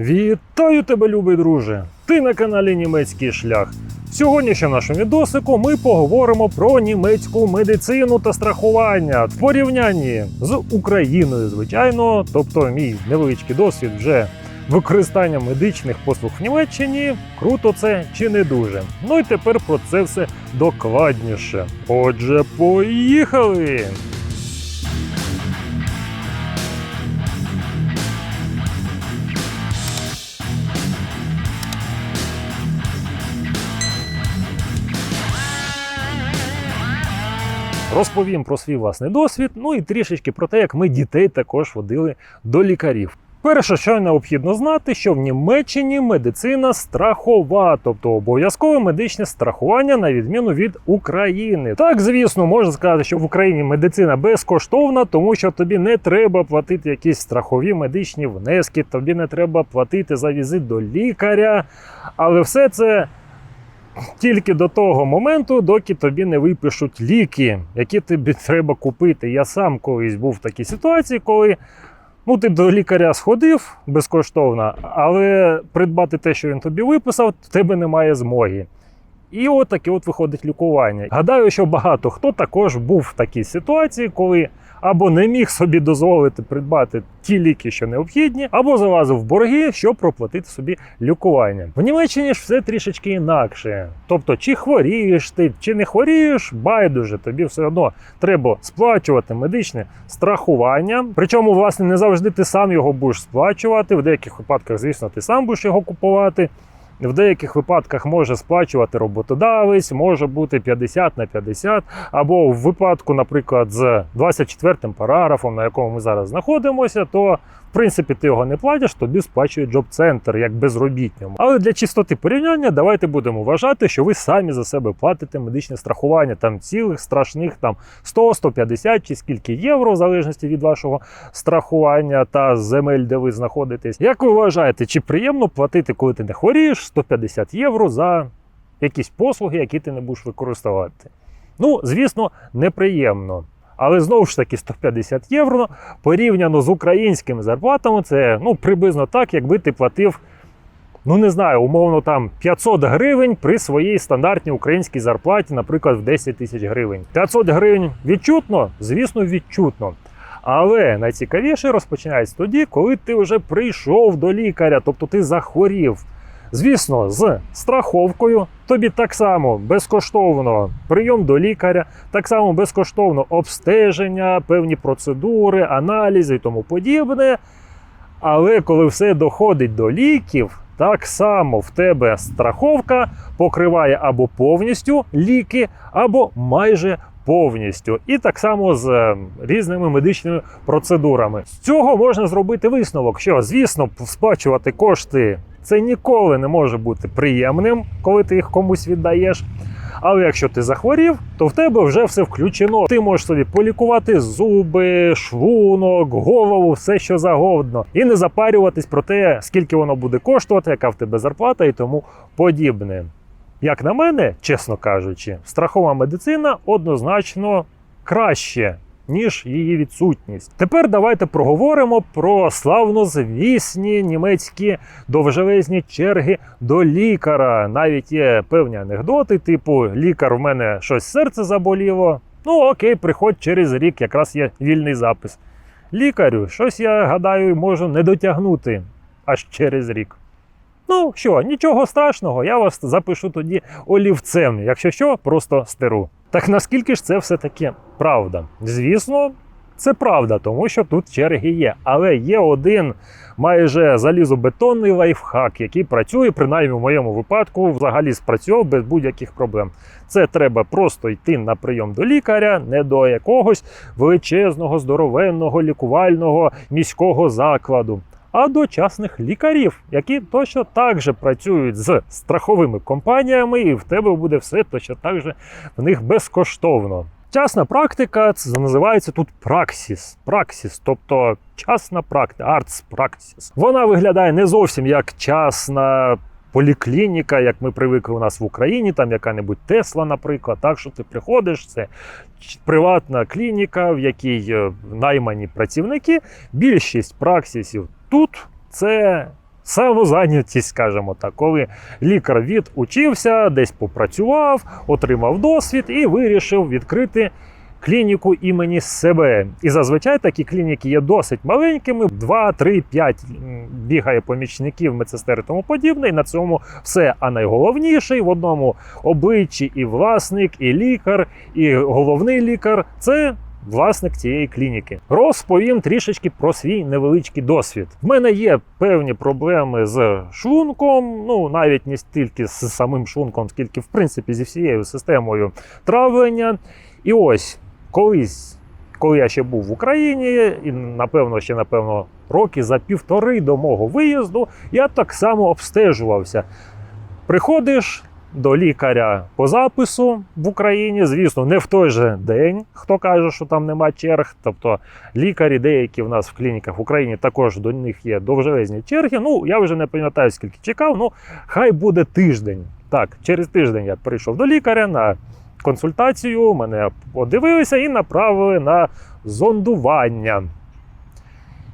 Вітаю тебе, любий друже! Ти на каналі Німецький шлях. Сьогодні ще нашому відосику ми поговоримо про німецьку медицину та страхування в порівнянні з Україною, звичайно. Тобто, мій невеличкий досвід вже використання медичних послуг в Німеччині. Круто це чи не дуже. Ну і тепер про це все докладніше. Отже, поїхали! Розповім про свій власний досвід, ну і трішечки про те, як ми дітей також водили до лікарів. Перше, що необхідно знати, що в Німеччині медицина страхова, тобто обов'язкове медичне страхування на відміну від України. Так, звісно, можна сказати, що в Україні медицина безкоштовна, тому що тобі не треба платити якісь страхові медичні внески, тобі не треба платити за візит до лікаря. Але все це тільки до того моменту, доки тобі не випишуть ліки, які тобі треба купити. Я сам колись був в такій ситуації, коли ну, ти до лікаря сходив безкоштовно, але придбати те, що він тобі виписав, в тебе немає змоги. І от таке от виходить лікування. Гадаю, що багато хто також був в такій ситуації, коли або не міг собі дозволити придбати ті ліки, що необхідні, або залазив в борги, щоб проплатити собі лікування. В Німеччині ж все трішечки інакше. Тобто, чи хворієш ти, чи не хворієш, байдуже, тобі все одно треба сплачувати медичне страхування. Причому, власне, не завжди ти сам його будеш сплачувати. В деяких випадках, звісно, ти сам будеш його купувати. В деяких випадках може сплачувати роботодавець, може бути 50 на 50, або в випадку, наприклад, з 24 параграфом, на якому ми зараз знаходимося, то в принципі ти його не платиш, тобі сплачує джоб-центр як безробітньому. Але для чистоти порівняння давайте будемо вважати, що ви самі за себе платите медичне страхування там цілих страшних там 100, 150 чи скільки євро, в залежності від вашого страхування та земель, де ви знаходитесь. Як ви вважаєте, чи приємно платити, коли ти не хворієш, 150 євро за якісь послуги, які ти не будеш використовувати? Ну, звісно, неприємно. Але знову ж таки 150 євро порівняно з українськими зарплатами, це ну, приблизно так, якби ти платив, ну не знаю, умовно там 500 гривень при своїй стандартній українській зарплаті, наприклад, в 10 тисяч гривень. 500 гривень відчутно? Звісно, відчутно. Але найцікавіше розпочинається тоді, коли ти вже прийшов до лікаря, тобто ти захворів. Звісно, з страховкою тобі так само безкоштовно прийом до лікаря, так само безкоштовно обстеження, певні процедури, аналізи і тому подібне. Але коли все доходить до ліків, так само в тебе страховка покриває або повністю ліки, або майже повністю. І так само з е, різними медичними процедурами. З цього можна зробити висновок, що, звісно, сплачувати кошти це ніколи не може бути приємним, коли ти їх комусь віддаєш. Але якщо ти захворів, то в тебе вже все включено. Ти можеш собі полікувати зуби, шлунок, голову, все що завгодно, і не запарюватись про те, скільки воно буде коштувати, яка в тебе зарплата і тому подібне. Як на мене, чесно кажучи, страхова медицина однозначно краще. Ніж її відсутність. Тепер давайте проговоримо про славнозвісні німецькі довжелезні черги до лікаря. Навіть є певні анекдоти, типу лікар в мене щось серце заболіло. Ну окей, приходь через рік, якраз є вільний запис. Лікарю, щось я гадаю, можу не дотягнути аж через рік. Ну що, нічого страшного, я вас запишу тоді олівцем, якщо що, просто стеру. Так наскільки ж це все-таки правда? Звісно, це правда, тому що тут черги є. Але є один майже залізобетонний лайфхак, який працює, принаймні в моєму випадку, взагалі спрацьовував без будь-яких проблем. Це треба просто йти на прийом до лікаря, не до якогось величезного, здоровенного лікувального міського закладу. А до частних лікарів, які точно так же працюють з страховими компаніями, і в тебе буде все точно так же в них безкоштовно. Частна практика це називається тут праксіс. Праксіс, тобто частна практика, артс праксіс. Вона виглядає не зовсім як частна поліклініка, як ми привикли у нас в Україні, там яка-небудь Тесла, наприклад. Так що ти приходиш, це приватна клініка, в якій е, наймані працівники. Більшість праксісів тут це самозайнятість, скажімо так, коли лікар відучився, десь попрацював, отримав досвід і вирішив відкрити клініку імені себе. І зазвичай такі клініки є досить маленькими: 2, 3, 5 бігає помічників, медсестер і тому подібне. І на цьому все. А найголовніший в одному обличчі і власник, і лікар, і головний лікар це. Власник цієї клініки розповім трішечки про свій невеличкий досвід. В мене є певні проблеми з шлунком, ну навіть не стільки з самим шлунком, скільки в принципі зі всією системою травлення. І ось колись, коли я ще був в Україні, і напевно, ще напевно роки за півтори до мого виїзду, я так само обстежувався. Приходиш до лікаря по запису в Україні, звісно, не в той же день, хто каже, що там нема черг. Тобто лікарі, деякі в нас в клініках в Україні також до них є довжелезні черги. Ну, я вже не пам'ятаю, скільки чекав. Ну, хай буде тиждень. Так, через тиждень я прийшов до лікаря на консультацію, мене подивилися і направили на зондування.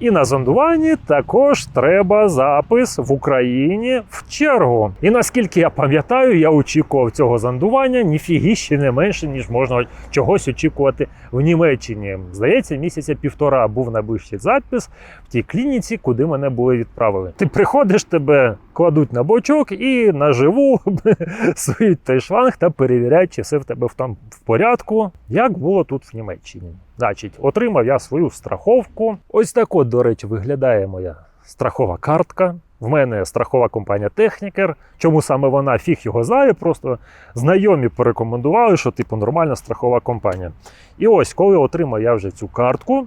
І на зондуванні також треба запис в Україні в чергу. І наскільки я пам'ятаю, я очікував цього зондування ніфігіще не менше, ніж можна чогось очікувати в Німеччині. Здається, місяця півтора був найближчий запис в тій клініці, куди мене були відправили. Ти приходиш, тебе кладуть на бочок і наживу сують той шланг та перевіряють, чи все в тебе там в порядку, як було тут в Німеччині. Значить, отримав я свою страховку. Ось так от, до речі, виглядає моя страхова картка. В мене страхова компанія Технікер. Чому саме вона фіг його знає? Просто знайомі порекомендували, що типу нормальна страхова компанія. І ось, коли отримав я вже цю картку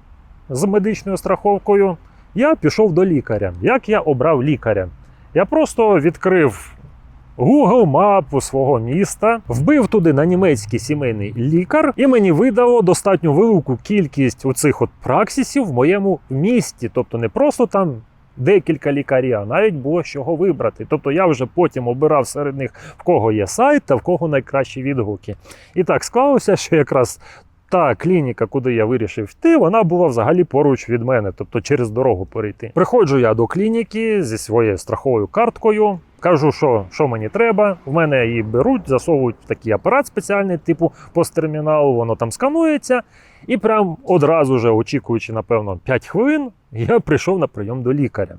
з медичною страховкою, я пішов до лікаря. Як я обрав лікаря? Я просто відкрив Google мапу свого міста, вбив туди на німецький сімейний лікар, і мені видало достатньо велику кількість оцих от праксісів в моєму місті. Тобто не просто там декілька лікарів, а навіть було з чого вибрати. Тобто я вже потім обирав серед них, в кого є сайт та в кого найкращі відгуки. І так склалося, що якраз. Та клініка, куди я вирішив йти, вона була взагалі поруч від мене, тобто через дорогу перейти. Приходжу я до клініки зі своєю страховою карткою. Кажу, що що мені треба. В мене її беруть, засовують в такий апарат спеціальний, типу посттерміналу, воно там сканується. І прям одразу же, очікуючи, напевно, 5 хвилин, я прийшов на прийом до лікаря.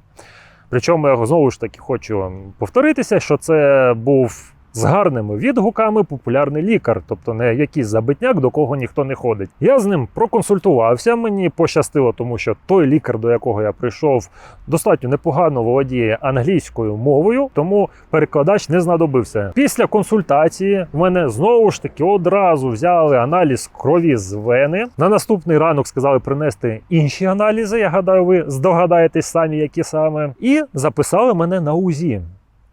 Причому я знову ж таки хочу повторитися, що це був з гарними відгуками популярний лікар, тобто не якийсь забитняк, до кого ніхто не ходить. Я з ним проконсультувався. Мені пощастило, тому що той лікар, до якого я прийшов, достатньо непогано володіє англійською мовою, тому перекладач не знадобився. Після консультації в мене знову ж таки одразу взяли аналіз крові з вени. На наступний ранок сказали принести інші аналізи. Я гадаю, ви здогадаєтесь самі, які саме, і записали мене на УЗІ.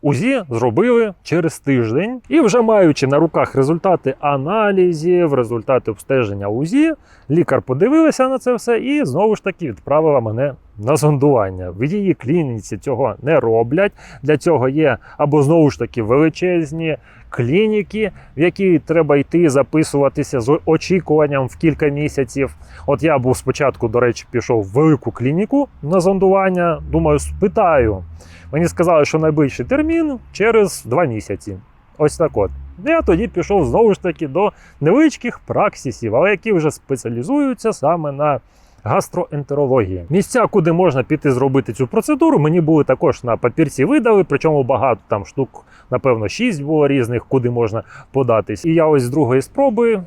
УЗІ зробили через тиждень, і вже маючи на руках результати аналізів, результати обстеження УЗІ, лікар подивилася на це все і знову ж таки відправила мене на зондування. В її клініці цього не роблять. Для цього є або знову ж таки величезні клініки, в які треба йти записуватися з очікуванням в кілька місяців. От я був спочатку, до речі, пішов в велику клініку на зондування. Думаю, спитаю. Мені сказали, що найближчий термін через два місяці. Ось так от. Я тоді пішов знову ж таки до невеличких праксісів, але які вже спеціалізуються саме на гастроентерології. Місця, куди можна піти зробити цю процедуру, мені були також на папірці видали, причому багато там штук, напевно, 6 було різних, куди можна податись. І я ось з другої спроби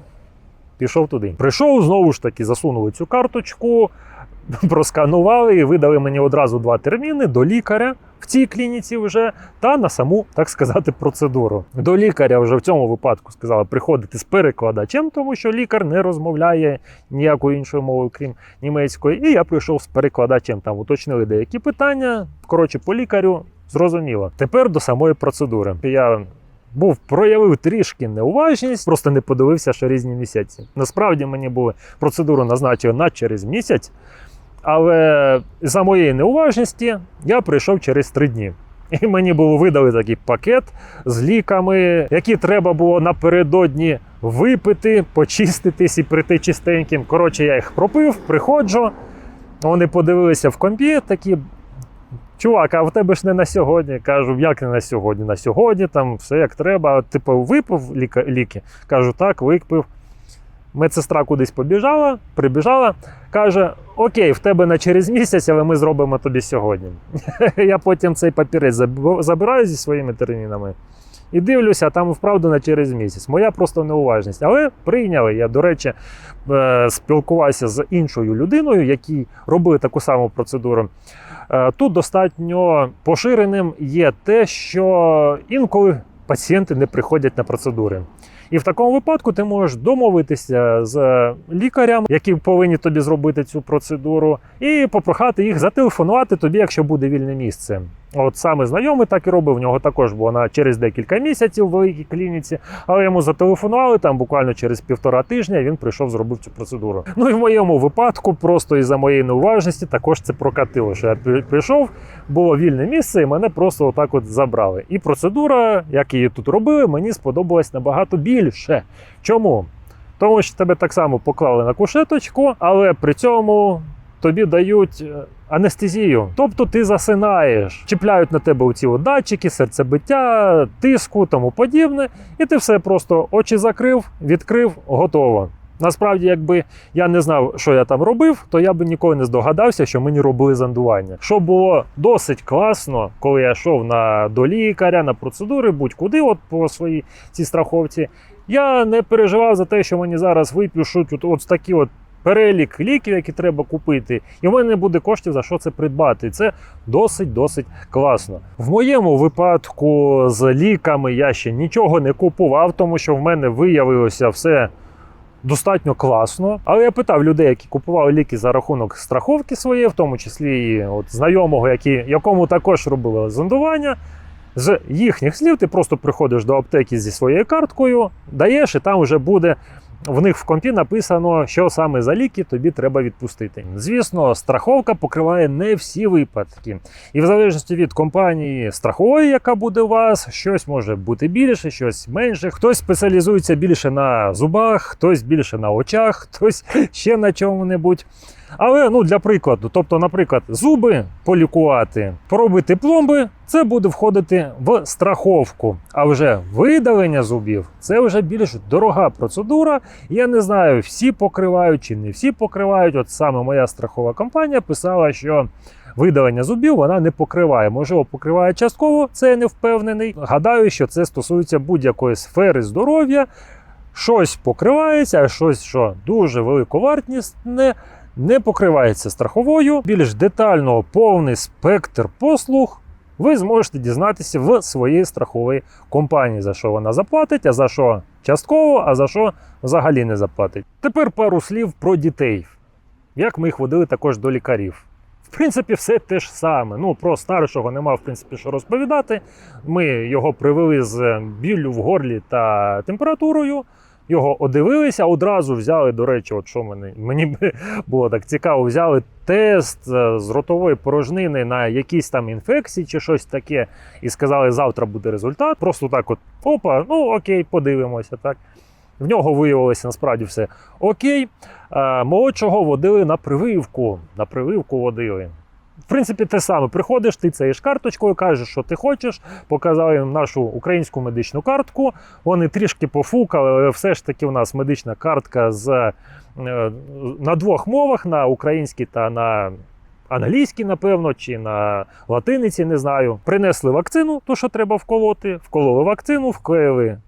пішов туди. Прийшов, знову ж таки, засунули цю карточку, просканували і видали мені одразу два терміни до лікаря в цій клініці вже та на саму, так сказати, процедуру. До лікаря вже в цьому випадку сказали приходити з перекладачем, тому що лікар не розмовляє ніякою іншою мовою, крім німецької. І я прийшов з перекладачем. Там уточнили деякі питання. Коротше, по лікарю зрозуміло. Тепер до самої процедури. Я був проявив трішки неуважність, просто не подивився, що різні місяці. Насправді мені були процедуру назначили на через місяць. Але за моєї неуважності я прийшов через три дні. І мені було видали такий пакет з ліками, які треба було напередодні випити, почиститись і прийти чистеньким. Коротше, я їх пропив, приходжу. Вони подивилися в компі, такі Чувак, а в тебе ж не на сьогодні. Кажу, як не на сьогодні? На сьогодні там все як треба. Типу, випив ліки. Кажу, так, випив. Медсестра кудись побіжала, прибіжала, каже: Окей, в тебе на через місяць, але ми зробимо тобі сьогодні. Я потім цей папірець забираю зі своїми термінами і дивлюся, там вправду на через місяць. Моя просто неуважність. Але прийняли. Я, до речі, е, спілкувався з іншою людиною, якій робили таку саму процедуру. Е, Тут достатньо поширеним є те, що інколи пацієнти не приходять на процедури. І в такому випадку ти можеш домовитися з лікарем, які повинні тобі зробити цю процедуру, і попрохати їх зателефонувати тобі, якщо буде вільне місце. От саме знайомий так і робив. В нього також було на через декілька місяців в великій клініці, але йому зателефонували там буквально через півтора тижня. Він прийшов, зробив цю процедуру. Ну і в моєму випадку, просто із-за моєї неуважності, також це прокатило. Що я прийшов, було вільне місце, і мене просто отак от забрали. І процедура, як її тут робили, мені сподобалась набагато більше. Чому? Тому що тебе так само поклали на кушеточку, але при цьому тобі дають е, анестезію. Тобто ти засинаєш, чіпляють на тебе оці датчики, серцебиття, тиску, тому подібне, і ти все просто очі закрив, відкрив, готово. Насправді, якби я не знав, що я там робив, то я би ніколи не здогадався, що мені робили зондування. Що було досить класно, коли я йшов на до лікаря, на процедури, будь-куди, от по своїй цій страховці. Я не переживав за те, що мені зараз випишуть от, от такі от перелік ліків, які треба купити, і в мене не буде коштів за що це придбати. Це досить досить класно. В моєму випадку з ліками я ще нічого не купував, тому що в мене виявилося все. Достатньо класно, але я питав людей, які купували ліки за рахунок страховки своєї, в тому числі і от знайомого, які, якому також робили зондування. З їхніх слів, ти просто приходиш до аптеки зі своєю карткою, даєш, і там вже буде в них в компі написано, що саме за ліки тобі треба відпустити. Звісно, страховка покриває не всі випадки, і в залежності від компанії страхової, яка буде у вас, щось може бути більше, щось менше. Хтось спеціалізується більше на зубах, хтось більше на очах, хтось ще на чому-небудь. Але ну для прикладу, тобто, наприклад, зуби полікувати, поробити пломби, це буде входити в страховку. А вже видалення зубів це вже більш дорога процедура. Я не знаю, всі покривають чи не всі покривають. От саме моя страхова компанія писала, що. Видалення зубів вона не покриває. Можливо, покриває частково, це я не впевнений. Гадаю, що це стосується будь-якої сфери здоров'я. Щось покривається, а щось, що дуже великовартісне, не покривається страховою. Більш детально повний спектр послуг ви зможете дізнатися в своїй страховій компанії, за що вона заплатить, а за що частково, а за що взагалі не заплатить. Тепер пару слів про дітей. Як ми їх водили також до лікарів. В принципі, все те ж саме. Ну, про старшого нема, в принципі, що розповідати. Ми його привели з біллю в горлі та температурою. Його одивилися, одразу взяли, до речі, от що мені, мені було так цікаво, взяли тест е, з ротової порожнини на якісь там інфекції чи щось таке, і сказали, завтра буде результат. Просто так, от опа, ну окей, подивимося. так. В нього виявилося насправді все окей. Е, Молодшого водили на прививку. На прививку водили. В принципі, те саме. Приходиш, ти цією карточкою, кажеш, що ти хочеш. Показали їм нашу українську медичну картку. Вони трішки пофукали, але все ж таки у нас медична картка з, е, на двох мовах: на українській та на англійській, напевно, чи на латиниці, не знаю. Принесли вакцину, то що треба вколоти, вкололи вакцину, вклеїли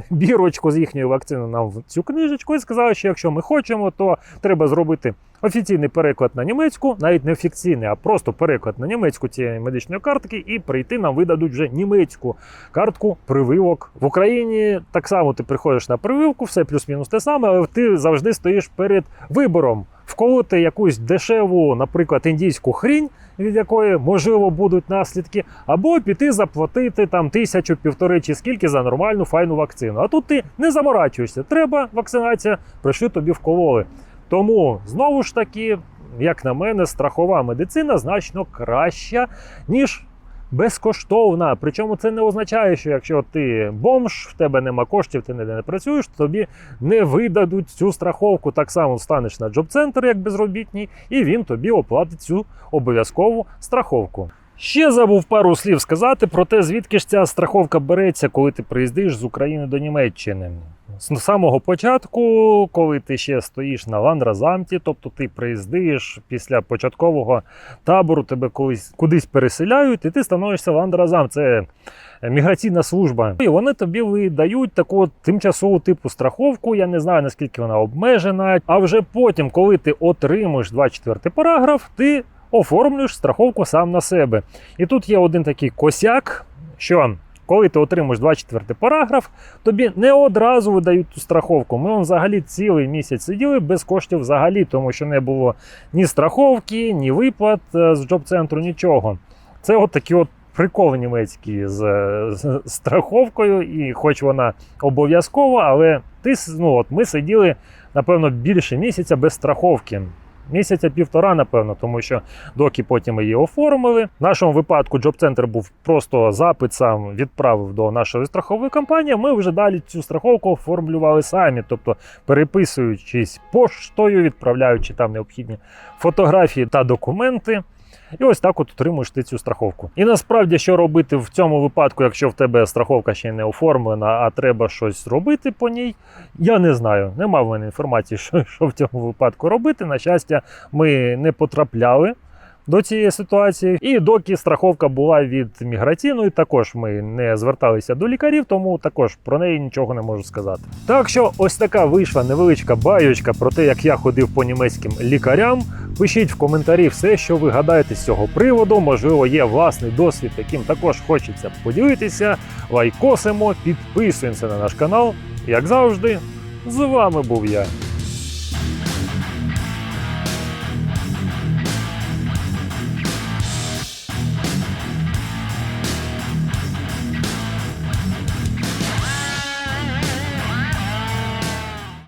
бірочку з їхньої вакцини нам в цю книжечку і сказали, що якщо ми хочемо, то треба зробити офіційний переклад на німецьку, навіть не офіційний, а просто переклад на німецьку цієї медичної картки, і прийти нам видадуть вже німецьку картку прививок. В Україні так само ти приходиш на прививку, все плюс-мінус те саме, але ти завжди стоїш перед вибором. Вколоти якусь дешеву, наприклад, індійську хрінь, від якої можливо будуть наслідки, або піти заплатити там тисячу, півтори чи скільки за нормальну файну вакцину. А тут ти не заморачуєшся. Треба вакцинація, прийшли тобі вкололи. Тому знову ж таки, як на мене, страхова медицина значно краща, ніж безкоштовна. Причому це не означає, що якщо ти бомж, в тебе нема коштів, ти ніде не працюєш, то тобі не видадуть цю страховку. Так само станеш на джоб-центр як безробітний, і він тобі оплатить цю обов'язкову страховку. Ще забув пару слів сказати про те, звідки ж ця страховка береться, коли ти приїздиш з України до Німеччини. З самого початку, коли ти ще стоїш на ландразамті, тобто ти приїздиш після початкового табору, тебе колись кудись переселяють, і ти становишся ландразам. Це міграційна служба. І вони тобі видають таку тимчасову типу страховку. Я не знаю наскільки вона обмежена. А вже потім, коли ти отримуєш 24 параграф, ти оформлюєш страховку сам на себе. І тут є один такий косяк, що коли ти отримуєш 24 параграф, тобі не одразу видають ту страховку. Ми вон взагалі цілий місяць сиділи без коштів взагалі, тому що не було ні страховки, ні виплат е, з джоб-центру, нічого. Це от такі от прикол німецький з, з страховкою, і хоч вона обов'язкова, але ти, ну, от ми сиділи, напевно, більше місяця без страховки. Місяця півтора, напевно, тому що доки потім її оформили. В нашому випадку Джоб-центр був просто запит сам відправив до нашої страхової компанії. Ми вже далі цю страховку оформлювали самі, тобто переписуючись поштою, відправляючи там необхідні фотографії та документи. І ось так от отримуєш ти цю страховку. І насправді, що робити в цьому випадку, якщо в тебе страховка ще не оформлена, а треба щось робити по ній, я не знаю. Нема в мене інформації, що, що в цьому випадку робити. На щастя, ми не потрапляли до цієї ситуації. І доки страховка була від міграційної, також ми не зверталися до лікарів, тому також про неї нічого не можу сказати. Так що ось така вийшла невеличка байочка про те, як я ходив по німецьким лікарям. Пишіть в коментарі все, що ви гадаєте з цього приводу. Можливо, є власний досвід, яким також хочеться поділитися. Лайкосимо, підписуємося на наш канал. Як завжди, з вами був я,